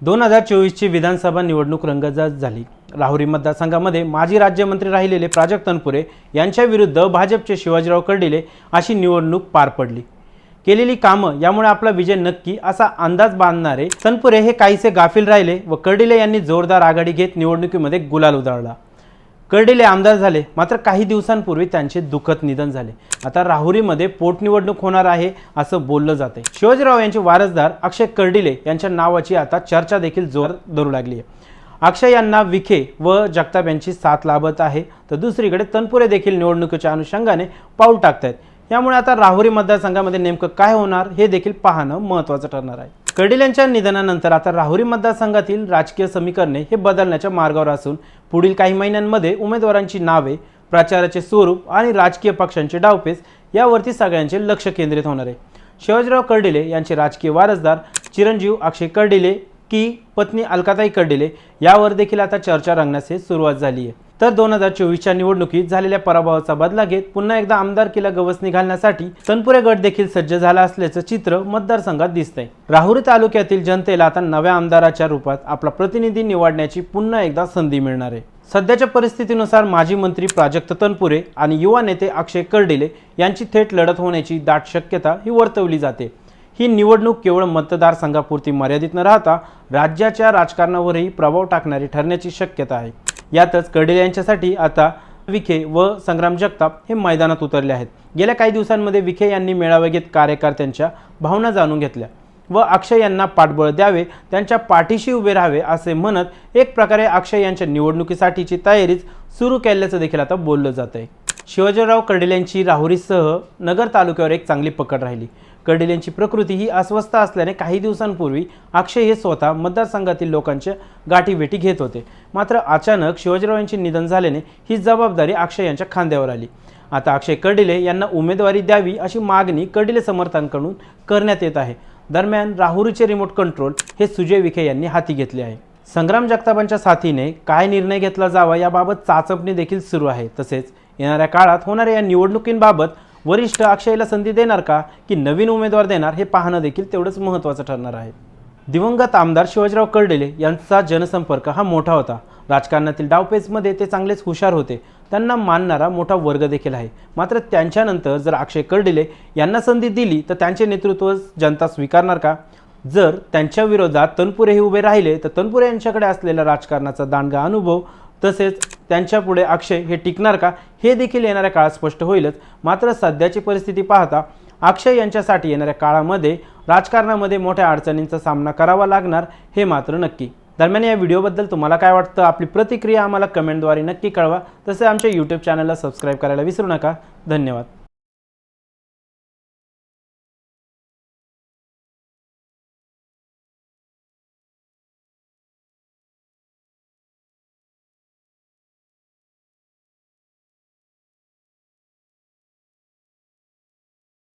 दोन हजार चोवीसची विधानसभा निवडणूक रंगजात झाली. राहुरी मतदारसंघामध्ये माजी राज्यमंत्री राहिलेले प्राजक्त तनपुरे यांच्या विरुद्ध भाजपचे शिवाजीराव कर्डिले अशी निवडणूक पार पडली. केलेली कामं यामुळे आपला विजय नक्की असा अंदाज बांधणारे तनपुरे हे काहीसे गाफील राहिले व कर्डिले यांनी जोरदार आघाडी घेत निवडणुकीमध्ये गुलाल उधळला. कर्डिले आमदार झाले. मात्र काही दिवसांपूर्वी त्यांचे दुःखद निधन झाले. आता राहुरीमध्ये पोटनिवडणूक होणार आहे असं बोललं जाते शिवाजीराव यांचे वारसदार अक्षय कर्डिले यांच्या नावाची आता चर्चा देखील जोर धरू लागली आहे. अक्षय यांना विखे व जगताप यांची साथ लाभत आहे. तर दुसरीकडे तनपुरे देखील निवडणुकीच्या अनुषंगाने पाऊल टाकतायत. यामुळे आता राहुरी मतदारसंघामध्ये नेमकं काय होणार हे देखील पाहणं महत्त्वाचं ठरणार आहे. कर्डिल यांच्या निधनानंतर आता राहुरी मतदारसंघातील राजकीय समीकरणे हे बदलण्याच्या मार्गावर असून पुढील काही महिन्यांमध्ये उमेदवारांची नावे प्रचाराचे स्वरूप आणि राजकीय पक्षांचे डावपेच यावरती सगळ्यांचे लक्ष केंद्रित होणार आहे. शिवाजीराव कर्डिले यांचे राजकीय वारसदार चिरंजीव अक्षय कर्डिले की पत्नी अलकाताई कर्डिले यावर देखील आता चर्चा रंगण्यास सुरुवात झाली आहे. तर दोन हजार चोवीसच्या निवडणुकीत झालेल्या पराभवाचा बदला घेत पुन्हा एकदा आमदारकीला गवसणी घालण्यासाठी तनपुरे गट देखील सज्ज झाला असल्याचं चित्र मतदारसंघात दिसतंय. राहुरी तालुक्यातील जनतेला आता नव्या आमदाराच्या रूपात आपला प्रतिनिधी निवडण्याची पुन्हा एकदा संधी मिळणार आहे. सध्याच्या परिस्थितीनुसार माजी मंत्री प्राजक्त तनपुरे आणि युवा नेते अक्षय कर्डिले यांची थेट लढत होण्याची दाट शक्यता ही वर्तवली जाते. ही निवडणूक केवळ मतदारसंघापुरती मर्यादित न राहता राज्याच्या राजकारणावरही प्रभाव टाकणारी ठरण्याची शक्यता आहे. यातच कर्डिले यांच्यासाठी आता विखे व संग्राम जगताप हे मैदानात उतरले आहेत. गेल्या काही दिवसांमध्ये विखे यांनी मेळावे घेत कार्यकर्त्यांच्या भावना जाणून घेतल्या व अक्षय यांना पाठबळ द्यावे त्यांच्या पाठीशी उभे राहावे असे म्हणत एक प्रकारे अक्षय यांच्या निवडणुकीसाठीची तयारीच सुरू केल्याचं देखील आता बोललं जात आहे शिवाजीराव कर्डिल यांची राहुरीसह नगर तालुक्यावर एक चांगली पकड राहिली. कर्डिल यांची प्रकृती ही अस्वस्थ असल्याने काही दिवसांपूर्वी अक्षय हे स्वतः मतदारसंघातील लोकांच्या गाठीभेटी घेत होते. मात्र अचानक शिवाजीराव यांचे निधन झाल्याने ही जबाबदारी अक्षय यांच्या खांद्यावर आली. आता अक्षय कर्डिले यांना उमेदवारी द्यावी अशी मागणी कर्डिले समर्थकांकडून करण्यात येत आहे. दरम्यान राहुरीचे रिमोट कंट्रोल हे सुजय विखे यांनी हाती घेतले आहे. संग्राम जगतापांच्या साथीने काय निर्णय घेतला जावा याबाबत चाचपणी देखील सुरू आहे. तसेच येणाऱ्या काळात होणाऱ्या या निवडणुकींबाबत वरिष्ठ अक्षयला संधी देणार का की नवीन उमेदवार देणार हे पाहणं देखील तेवढंच महत्त्वाचं ठरणार आहे. दिवंगत आमदार शिवाजीराव कर्डिले यांचा जनसंपर्क हा मोठा होता. राजकारणातील डावपेचमध्ये ते चांगलेच हुशार होते. त्यांना मानणारा मोठा वर्ग देखील आहे. मात्र त्यांच्यानंतर जर अक्षय कर्डिले यांना संधी दिली तर त्यांचे नेतृत्व जनता स्वीकारणार का? जर त्यांच्या विरोधात तनपुरे हे उभे राहिले तर तनपुरे यांच्याकडे असलेला राजकारणाचा दांडगा अनुभव तसेच त्यांच्यापुढे अक्षय हे टिकणार का हे देखील येणाऱ्या काळात स्पष्ट होईलच. मात्र सध्याची परिस्थिती पाहता अक्षय यांच्यासाठी येणाऱ्या काळामध्ये राजकारणामध्ये मोठ्या अडचणींचा सामना करावा लागणार हे मात्र नक्की. दरम्यान या व्हिडिओबद्दल तुम्हाला काय वाटतं? आपली प्रतिक्रिया आम्हाला कमेंटद्वारे नक्की कळवा. तसे आमच्या यूट्यूब चॅनलला सबस्क्राईब करायला विसरू नका. धन्यवाद.